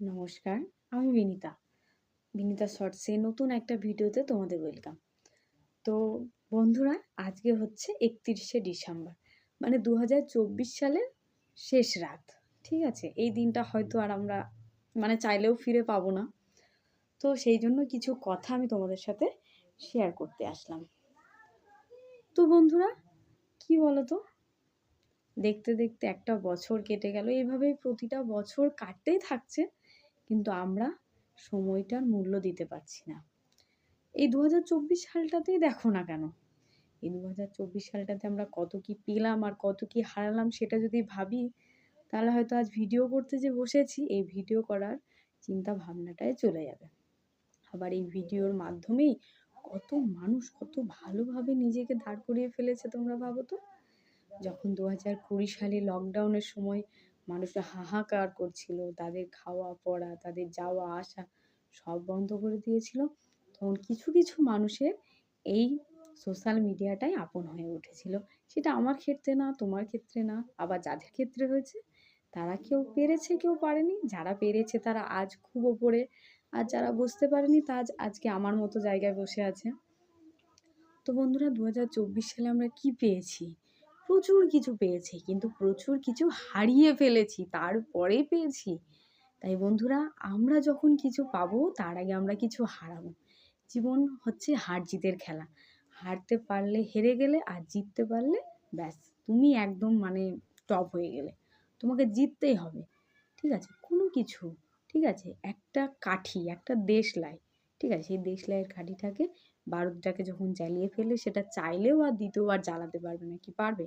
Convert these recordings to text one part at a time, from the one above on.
নমস্কার, আমি বিনিতা। বিনিতা শর্টসে নতুন একটা ভিডিওতে তোমাদের ওয়েলকাম। তো বন্ধুরা, আজকে হচ্ছে একত্রিশে ডিসেম্বর মানে দু হাজার চব্বিশ সালের শেষ রাত, ঠিক আছে? এই দিনটা হয়তো আর আমরা মানে চাইলেও ফিরে পাবো না। তো সেই জন্য কিছু কথা আমি তোমাদের সাথে শেয়ার করতে আসলাম। তো বন্ধুরা, কি বলো তো দেখতে দেখতে একটা বছর কেটে গেল। এইভাবেই প্রতিটা বছর কাটতেই থাকছে। কিন্তু আমরা সময়টার মূল্য দিতে পারছি না। এই দু হাজার চব্বিশ সালটাতেই দেখো না কেন? এই দু হাজার চব্বিশ সালটাতে আমরা কত কি পেলাম আর কত কি হারালাম সেটা যদি ভাবি, তাহলে হয়তো আজ ভিডিও করতে যে বসেছি, এই ভিডিও করার চিন্তা ভাবনাটাই চলে যাবে। আবার এই ভিডিওর মাধ্যমেই কত মানুষ কত ভালোভাবে নিজেকে দাঁড় করিয়ে ফেলেছে তোমরা ভাবো তো? যখন দু হাজার কুড়ি সালে লকডাউনের সময় মানুষরা হাহাকার করছিল, তাদের খাওয়া পড়া, তাদের যাওয়া আসা সব বন্ধ করে দিয়েছিল। তখন কিছু কিছু মানুষের এই সোশ্যাল মিডিয়াটাই আপন হয়ে উঠেছিল। সেটা আমার ক্ষেত্রে না, তোমার ক্ষেত্রে না, আবার যাদের ক্ষেত্রে হয়েছে, তারা কেউ পেরেছে, কেউ পারেনি। যারা পেরেছে, তারা আজ খুব ওপরে। আর যারা বুঝতে পারেনি, তা আজ, আজকে আমার মতো জায়গায় বসে আছে। তো বন্ধুরা দু হাজার চব্বিশ সালে আমরা কি পেয়েছি? প্রচুর কিছু পেয়েছি, কিন্তু প্রচুর কিছু হারিয়ে ফেলেছি তারপরে পেয়েছি। তাই বন্ধুরা, আমরা যখন কিছু পাবো, তার আগে আমরা কিছু হারাবো। জীবন হচ্ছে হার জিতের খেলা। হারতে পারলে হেরে গেলে, আর জিততে পারলে ব্যাস, তুমি একদম মানে টপ হয়ে গেলে। তোমাকে জিততেই হবে, ঠিক আছে? কোনো কিছু, ঠিক আছে? একটা কাঠি, একটা দেশলাই ঠিক আছে? সেই দেশলাইয়ের কাঠিটাকে বারুদটাকে যখন জ্বালিয়ে ফেলে সেটা চাইলেও আর দ্বিতীয় দ্বিতীয়বার জ্বালাতে পারবে না, কি পারবে?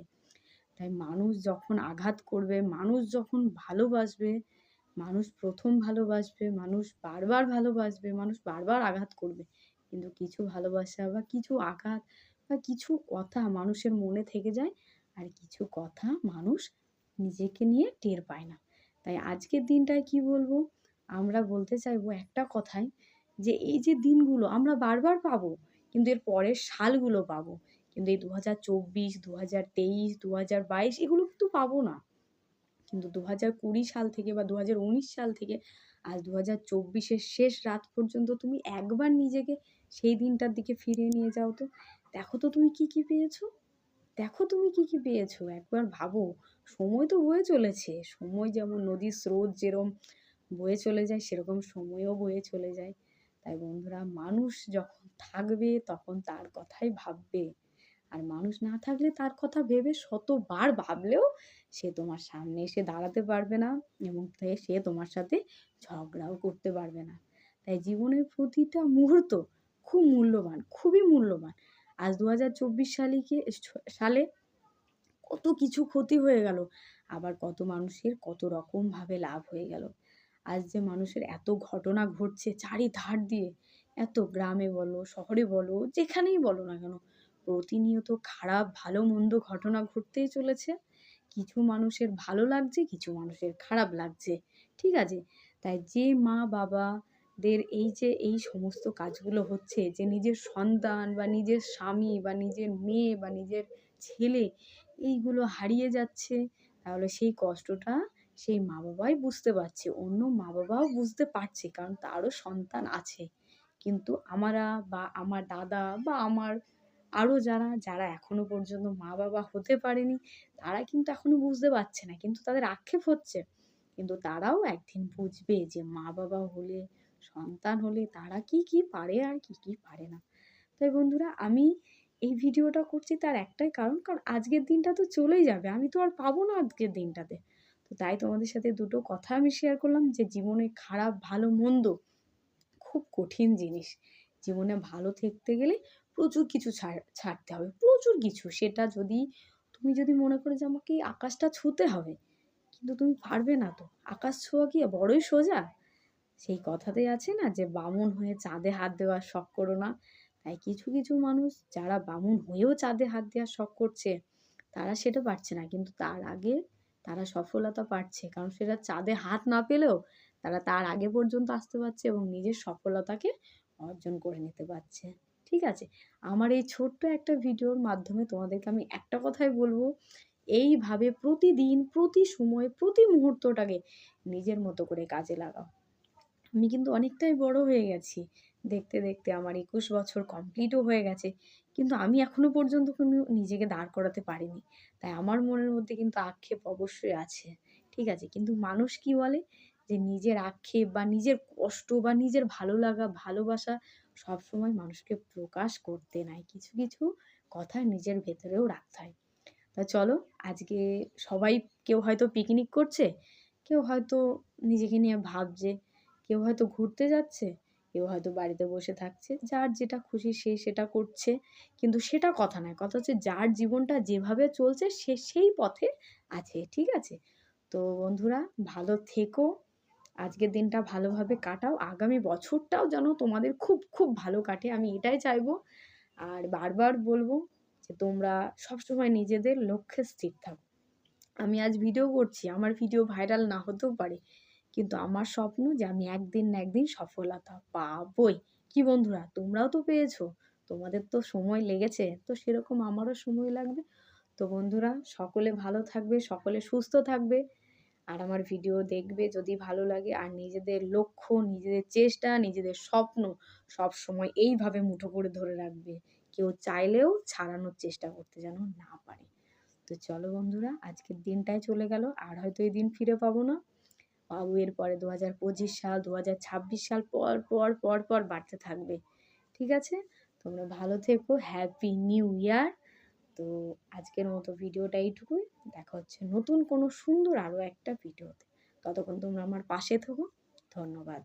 তাই মানুষ যখন আঘাত করবে, মানুষ যখন ভালোবাসবে, মানুষ প্রথম ভালোবাসবে, মানুষ বারবার ভালোবাসবে, মানুষ বারবার আঘাত করবে, কিন্তু কিছু ভালোবাসা বা কিছু আঘাত বা কিছু কথা মানুষের মনে থেকে যায় আর কিছু কথা মানুষ নিজেকে নিয়ে টের পায় না। তাই আজকের দিনটায় কি বলব? আমরা বলতে চাইব একটা কথাই যে এই যে দিনগুলো আমরা বারবার পাবো, কিন্তু এর পরের সালগুলো পাবো। কিন্তু এই দু হাজার চব্বিশ দু হাজার তেইশ দু হাজার বাইশ এগুলো কিন্তু পাবো না। কিন্তু দু হাজার কুড়ি সাল থেকে বা দু হাজার উনিশ সাল থেকে আজ দু হাজার চব্বিশের শেষ রাত পর্যন্ত তুমি একবার নিজেকে সেই দিনটার দিকে ফিরিয়ে নিয়ে যাও তো। দেখো তো তুমি কি কি পেয়েছ? দেখো তুমি কি কি পেয়েছ। একবার ভাবো, সময় তো বয়ে চলেছে। সময় যেমন নদীর স্রোত যেরম বয়ে চলে যায়, সেরকম সময়ও বয়ে চলে যায়। তাই বন্ধুরা, মানুষ যখন থাকবে তখন তার কথাই ভাববে। আর মানুষ না থাকলে তার কথা ভেবে শতবার ভাবলেও সে তোমার সামনে এসে দাঁড়াতে পারবে না এবং সে তোমার সাথে ঝগড়াও করতে পারবে না। তাই জীবনের প্রতিটা মুহূর্ত খুব মূল্যবান, খুবই মূল্যবান। আজ দু হাজার চব্বিশ সালে সালে কত কিছু ক্ষতি হয়ে গেল, আবার কত মানুষের কত রকমভাবে লাভ হয়ে গেল। আজ যে মানুষের এত ঘটনা ঘটছে চারিধার দিয়ে, এত গ্রামে বলো, শহরে বলো, যেখানেই বলো না কেন, প্রতিনিয়ত খারাপ, ভালো, মন্দ ঘটনা ঘটতেই চলেছে। কিছু মানুষের ভালো লাগছে, কিছু মানুষের খারাপ লাগছে, ঠিক আছে? তাই যে মা বাবাদের এই যে, এই সমস্ত কাজগুলো হচ্ছে, যে নিজের সন্তান বা নিজের স্বামী বা নিজের মেয়ে বা নিজের ছেলে, এইগুলো হারিয়ে যাচ্ছে, তাহলে সেই কষ্টটা সেই মা বাবাই বুঝতে পারছে, অন্য মা বাবাও বুঝতে পারছে, কারণ তারও সন্তান আছে। কিন্তু আমারা বা আমার দাদা বা আমার আরও যারা যারা এখনও পর্যন্ত মা বাবা হতে পারেনি, তারা কিন্তু এখনও বুঝতে পারছে না, কিন্তু তাদের আক্ষেপ হচ্ছে। কিন্তু তারাও একদিন বুঝবে যে মা বাবা হলে, সন্তান হলে তারা কি কি পারে আর কি কি পারে না। তাই বন্ধুরা, আমি এই ভিডিওটা করছি তার একটাই কারণ কারণ আজকের দিনটা তো চলেই যাবে, আমি তো আর পাবো না আজকের দিনটাতে। তো তাই তোমাদের সাথে দুটো কথা আমি শেয়ার করলাম যে জীবনে খারাপ, ভালো, মন্দ খুব কঠিন জিনিস। জীবনে ভালো থাকতে গেলে প্রচুর কিছু ছাড়, ছাড়তে হবে, প্রচুর কিছু। সেটা যদি, তুমি যদি মনে করো যে আমাকে আকাশটা ছুঁতে হবে, কিন্তু তুমি পারবে না তো। আকাশ ছোঁয়া কি বড়ই সোজা? সেই কথাতেই আছে না যে বামুন হয়ে চাঁদে হাত দেওয়ার শখ করো না। তাই কিছু কিছু মানুষ যারা বামুন হয়েও চাঁদে হাত দেওয়ার শখ করছে, তারা সেটা পারছে না। কিন্তু তার আগে তারা সফলতা পাচ্ছে। কারণ সেটা চাঁদে হাত না পেলেও তারা তার আগে পর্যন্ত আসতে পারছে এবং নিজের সফলতাকে অর্জন করে নিতে পারছে। ঠিক আছে? আমার এই ছোট্ট একটা ভিডিওর মাধ্যমে তোমাদেরকে আমি একটা কথাই বলব। এইভাবে প্রতিদিন, প্রতি সময়, প্রতি মুহূর্তটাকে নিজের মতো করে কাজে লাগাও। আমি কিন্তু অনেকটাই বড় হয়ে গেছি। দেখতে দেখতে আমার একুশ বছর কমপ্লিটও হয়ে গেছে। কিন্তু আমি এখনও পর্যন্ত কোনো নিজেকে দাঁড় করাতে পারিনি। তাই আমার মনের মধ্যে কিন্তু আক্ষেপ অবশ্যই আছে। ঠিক আছে? কিন্তু মানুষ কি বলে? যে নিজের আক্ষেপ বা নিজের কষ্ট বা নিজের ভালো লাগা, ভালোবাসা সবসময় মানুষকে প্রকাশ করতে নাই। কিছু কিছু কথা নিজের ভেতরেও রাখতে হয়। তা চলো, আজকে সবাই কেউ হয়তো পিকনিক করছে, কেউ হয়তো নিজেকে নিয়ে ভাবছে, কেউ হয়তো ঘুরতে যাচ্ছে কেউ হয়তো বাড়িতে বসে থাকছে, যার যেটা খুশি সে সেটা করছে। কিন্তু সেটা কথা নয়, কথা হচ্ছে যার জীবনটা যেভাবে চলছে, সে সেই পথে আছে, ঠিক আছে? তো বন্ধুরা, ভালো থেকো, আজকের দিনটা ভালোভাবে কাটাও, আগামী বছরটাও যেন তোমাদের খুব খুব ভালো কাটে, আমি এটাই চাইব। আর বারবার বলব যে তোমরা সবসময় নিজেদের লক্ষ্যে স্থির থাকো। আমি আজ ভিডিও করছি, আমার ভিডিও ভাইরাল না হতেও পারে। কিন্তু আমার স্বপ্ন যে আমি একদিন না একদিন সফলতা পাবই। কি বন্ধুরা, তোমরাও তো পেয়েছ। তোমাদের তো সময় লেগেছে, তো সেরকম আমারও সময় লাগবে। তো বন্ধুরা, সকলে ভালো থাকবে, সকলে সুস্থ থাকবে। আর আমার ভিডিও দেখবে যদি ভালো লাগে। আর নিজেদের লক্ষ্য, নিজেদের চেষ্টা, নিজেদের স্বপ্ন সব সময় এইভাবে মুঠো করে ধরে রাখবে। কেউ চাইলেও ছাড়ানোর চেষ্টা করতে যেন না পারে। তো চলো বন্ধুরা, আজকের দিনটাই চলে গেল। আর হয়তো এই দিন ফিরে পাবো না। পাবো। এর পরে দু হাজার পঁচিশ সাল দু হাজার ছাব্বিশ সাল পর পর পর পর বাড়তে থাকবে। ঠিক আছে? তোমরা ভালো থেকো। হ্যাপি নিউ ইয়ার তো আজকের মতো ভিডিওটা এইটুকুই। দেখা হচ্ছে নতুন কোনো সুন্দর আরও একটা ভিডিওতে। ততক্ষণ তোমরা আমার পাশে থাকো। ধন্যবাদ।